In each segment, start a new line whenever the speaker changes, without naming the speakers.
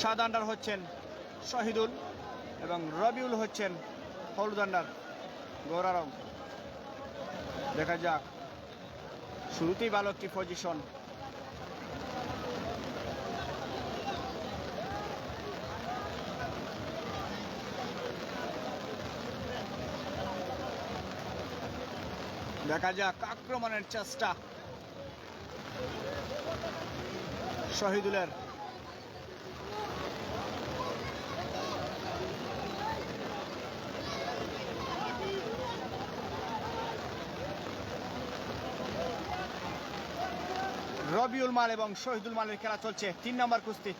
সাদ under হচ্ছেন শহীদুল এবং রবিউল হচ্ছেন হলুদ আন্ডার। গৌরারম দেখা যাক। শুরুতেই ভালো একটি পজিশন দেখা যাক আক্রমণের চেষ্টা। শহীদুলের রবিউল মাল এবং শহীদুল মালের খেলা চলছে। তিন নম্বর কুস্তি।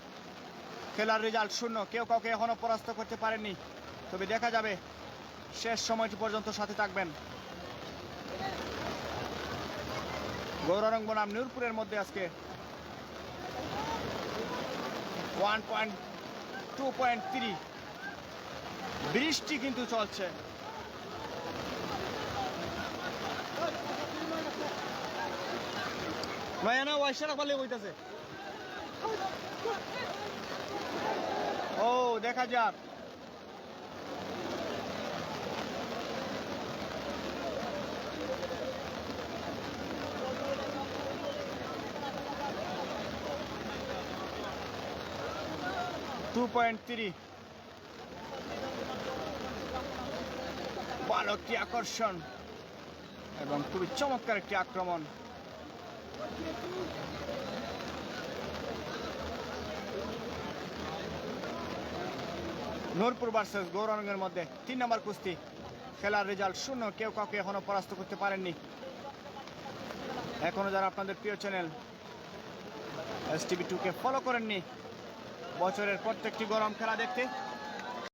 খেলার রেজাল্ট শূন্য। কেউ কাউকে এখনও পরাস্ত করতে পারেননি। তবে দেখা যাবে, শেষ সময়টি পর্যন্ত সাথে থাকবেন। গৌরারঙ্গ বনাম নূরপুরের মধ্যে আজকে one point two point three বৃষ্টি কিন্তু চলছে। নয়না ওয়াইশারা পালে কইতাছে ও, দেখা যাক। টু পয়েন্ট থ্রি ভালো একটি আকর্ষণ। এবং খুবই চমৎকার একটি আক্রমণ। নূরপুর ভার্সেস গৌরাঙ্গের মধ্যে তিন নম্বর কুস্তি। খেলার রেজাল্ট শূন্য। কেউ কাউকে এখনও পরাস্ত করতে পারেননি। এখনও যারা আপনাদের প্রিয় চ্যানেল এস টিভি টুকে ফলো করেননি, বছরের প্রত্যেকটি গরম খেলা দেখতে